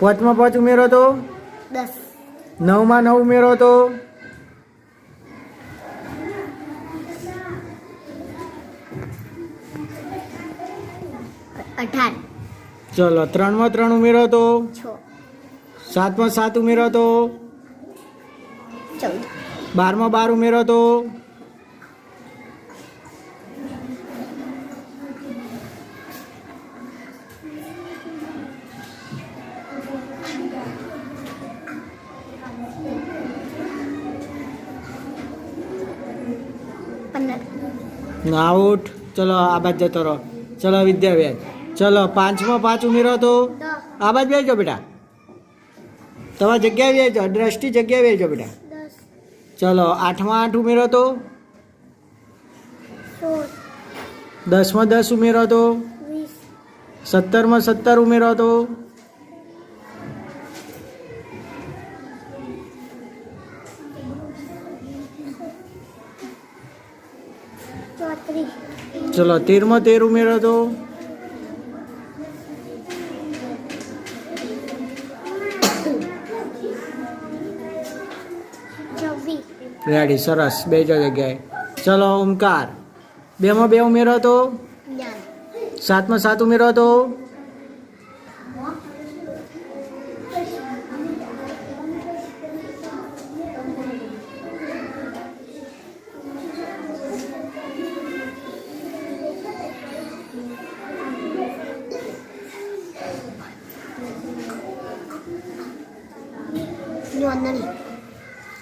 પાંચમાં પાંચ ઉમેરો તો? દસ. નવમાં નવ ઉમેરો તો? અઢાર. ચલો ત્રણમાં ત્રણ ઉમેરો તો? સાતમાં સાત ઉમેરો તો? બારમાં બાર ઉમેરો તો? આઉટ ચલો આ બાજ જતો રહો. ચલો વિદ્યાબેન. ચલો પાંચમાં પાંચ ઉમેરો તો? આ બાજ બેસજો બેટા. તમારી જગ્યાએ બેસજો. દ્રષ્ટિ જગ્યાએ બેસજો બેટા. ચલો આઠમાં આઠ ઉમેરો તો? દસમાં દસ ઉમેરો તો? સત્તરમાં સત્તર ઉમેરો તો? ચલો તેરમાં તેર ઉમેરો તો. રેડી સરસ બે જગ્યાએ. ચલો ઓમકાર. બેમાં બે ઉમેરો તો? સાતમાં સાત ઉમેરો તો? નોંધણી.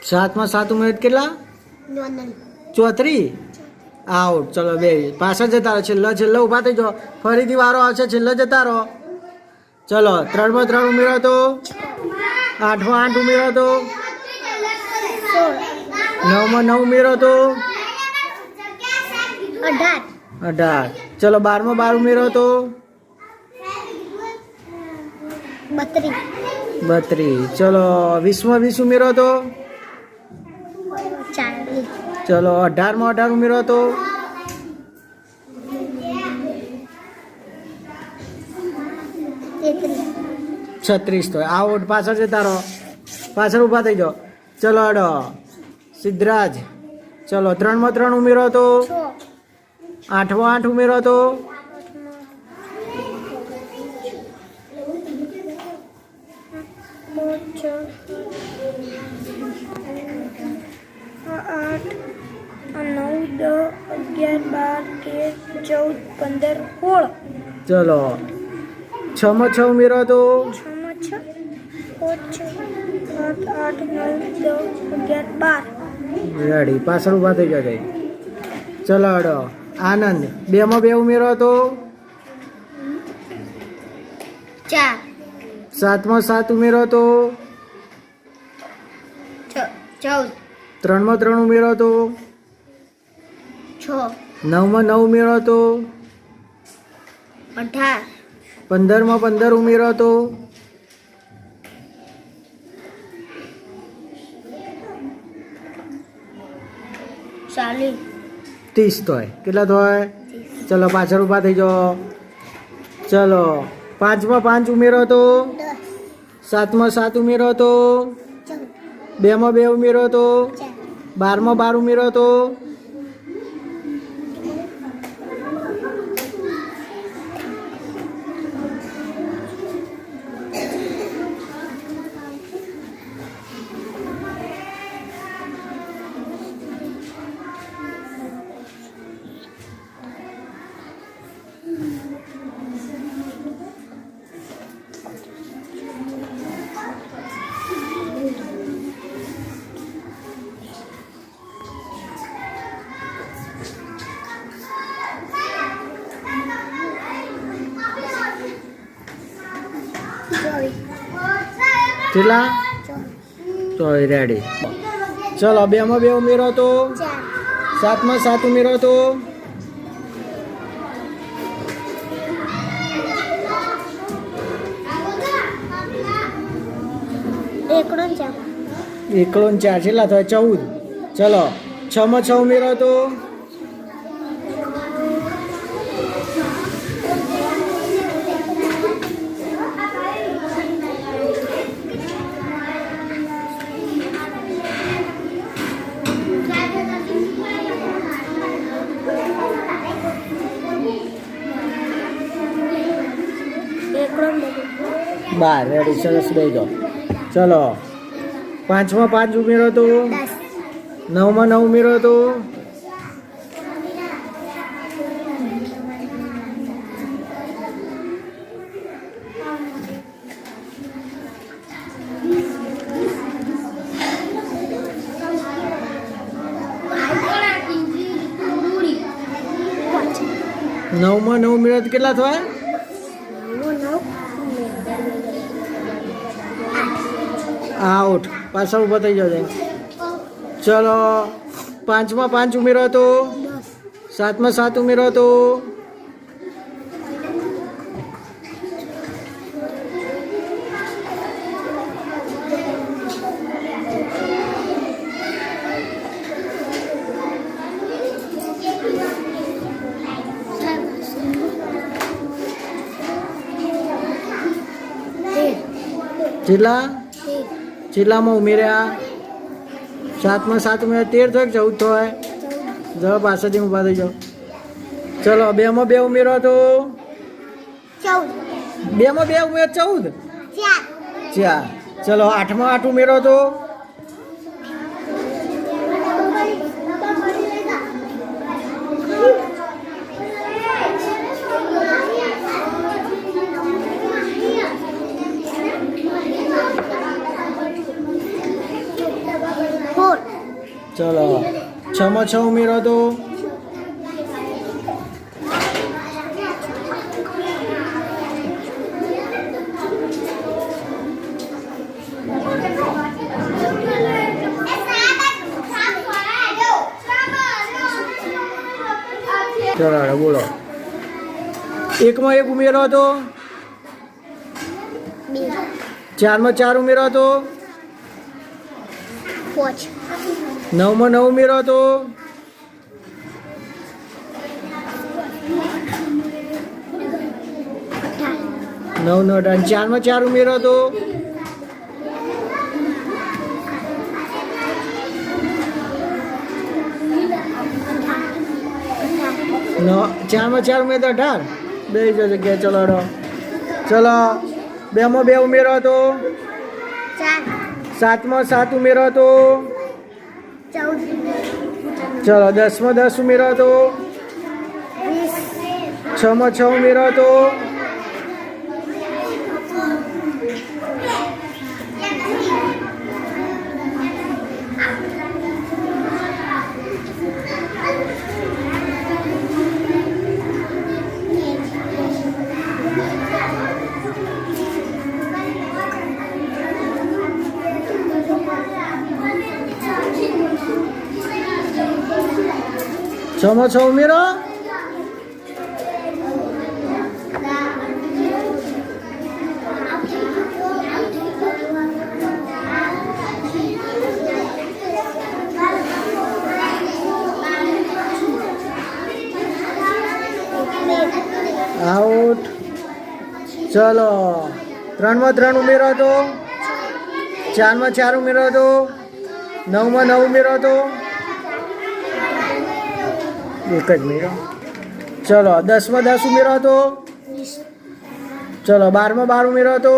સાતમાં સાત ઉમેરો કેટલા? નોંધણી. ચોત્રી? આઉટ. ચલો બે. પાછળ જતા રહો. છેલ્લો છેલ્લો ઊભા થઈ જાઓ. ફરીથી વારો આવશે. છેલ્લો જતા રહો. ચલો ત્રણમાં ત્રણ ઉમેરો તો? આઠમાં આઠ ઉમેરો તો? નવમાં નવ ઉમેરો તો? અઢાર. ચલો બારમાં બાર ઉમેરો તો? બત્રીસ. બત્રીસ. ચલો વીસમાં વીસ ઉમેરો તો. ચલો અઢારમાં અઢાર ઉમેરો તો. છત્રીસ તો. આઉટ પાછળ છે તારો. પાછળ ઊભા થઈ જાઓ. ચલો અડો. સિદ્ધરાજ. ચલો ત્રણમાં ત્રણ ઉમેરો તો. આઠમાં આઠ ઉમેરો તો. પંદર હોળ. ચલો. છમાં છ ઉમેરો તો છ પાંચ સાત આઠ નવ દસ અગિયાર બાર. રેડી પાછળ ઊભા થઈ જઈ. ચલો અડો આનંદ બેમાં બે ઉમેરો તો ચાર. સાતમાં સાત ઉમેરો તો છ ચૌદ. ત્રણમાં ત્રણ ઉમેરો તો છ. નવમાં નવ ઉમેરો તો અઢાર પંદરમાં પંદર ઉમેરો તો? ચાલીસ. ત્રીસ થાય કેટલા થાય ચલો પાછળ ઊભા થઈ જાઓ. ચલો પાંચમાં પાંચ ઉમેરો તો? સાતમાં સાત ઉમેરો તો? બેમાં બે ઉમેરો તો? બારમાં બાર ઉમેરો તો? કેટલા? તો રેડી ચલો બેમાં બે ઉમેરો તો? સાતમાં સાત ઉમેરો તો? એકડો ચાર. છેલ્લા થાય ચૌદ. ચલો છમાં છ ઉમેરો તો? બાર રેડી સરસ બે જાઓ ચલો પાંચમાં પાંચ ઉમેરો તો? નવમાં નવ ઉમેરો તો? નવમાં નવ મિનિટ કેટલા થયા આઉટ પાછા ઊભા થઈ જશે ચલો પાંચમાં પાંચ ઉમેરો તો દસ સાતમાં સાત ઉમેરો તો તેર કેટલામાં ઉમેર્યા. સાતમાં સાત ઉમેર્યા તેર થાય કે ચૌદ થાય ચૌદ પાસેથી પાછળથી ઊભા થઈ જાઓ. ચલો બેમાં બે ઉમેરો તો? બેમાં બે ઉમેર ચૌદ? ચાર. ચલો આઠમાં આઠ ઉમેરો તો? ચલો. છમાં છ ઉમેરો તો. ચલો બોલો. એકમાં એક ઉમેરો તો બે. ચારમાં ચાર ઉમેરો તો પાંચ. નવમાં નવ ઉમેરો તો નવ નો અઢાર ચારમાં ચાર ઉમેરો તો ન ચારમાં ચાર ઉમેરો તો અઢાર. બે જ જગ્યાએ ચલો હડો. ચલો બેમાં બે ઉમેરો તો સાતમાં સાત ઉમેરો તો ચલો દસમાં દસ ઉમેરાતો. છમાં છ ઉમેરો તો છમાં છ ઉમેરો આઉટ ચલો ત્રણમાં ત્રણ ઉમેરો તો ચારમાં ચાર ઉમેરો તો નવમાં નવ ઉમેરો તો એક જ મેળો ચલો, દસમાં દસ ઉમેરો હતો? ચલો, બારમાં બાર ઉમેરો તો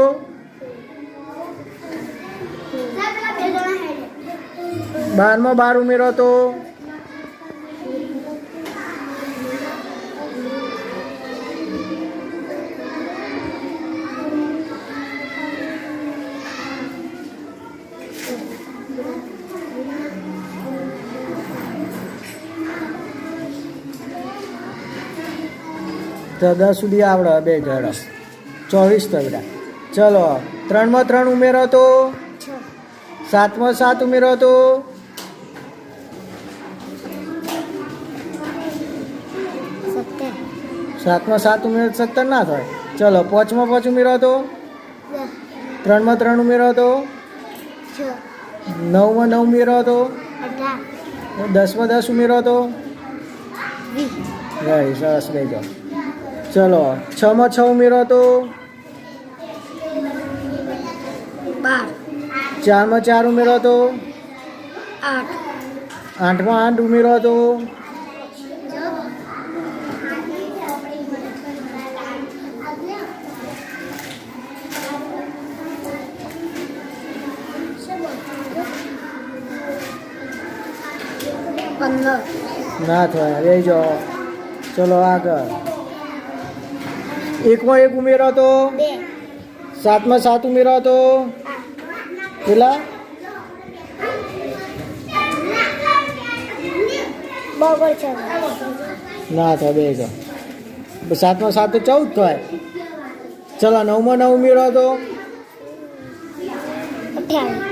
બારમાં બાર ઉમેરો તો તો દસ સુધી આવડે બે જડો ચોવીસ તગડા. ચલો ત્રણમાં ત્રણ ઉમેરો તો? સાતમાં સાત ઉમેરો તો? સાતમાં સાત ઉમેરો સત્તર ના થાય. ચલો પાંચમાં પાંચ ઉમેરો તો? ત્રણમાં ત્રણ ઉમેરો તો? નવમાં નવ ઉમેરો તો? દસમાં દસ ઉમેરો તો? સરસ લઈ જાઓ ચલો છ માં છ ઉમેરો તો? બાર. ચારમાં ચાર ઉમેરો તો? આઠ. આઠમાં આઠ ઉમેરો તો? ના થાય રહી જાઓ ચલો આગળ. એકમાં એક ઉમેરો તો સાતમાં સાત ઉમેરો તો કેટલા ના થાય બે તો સાતમાં સાત તો ચૌદ થાય. ચલા નવમાં નવ ઉમેરો તો અઠ્યાવીસ.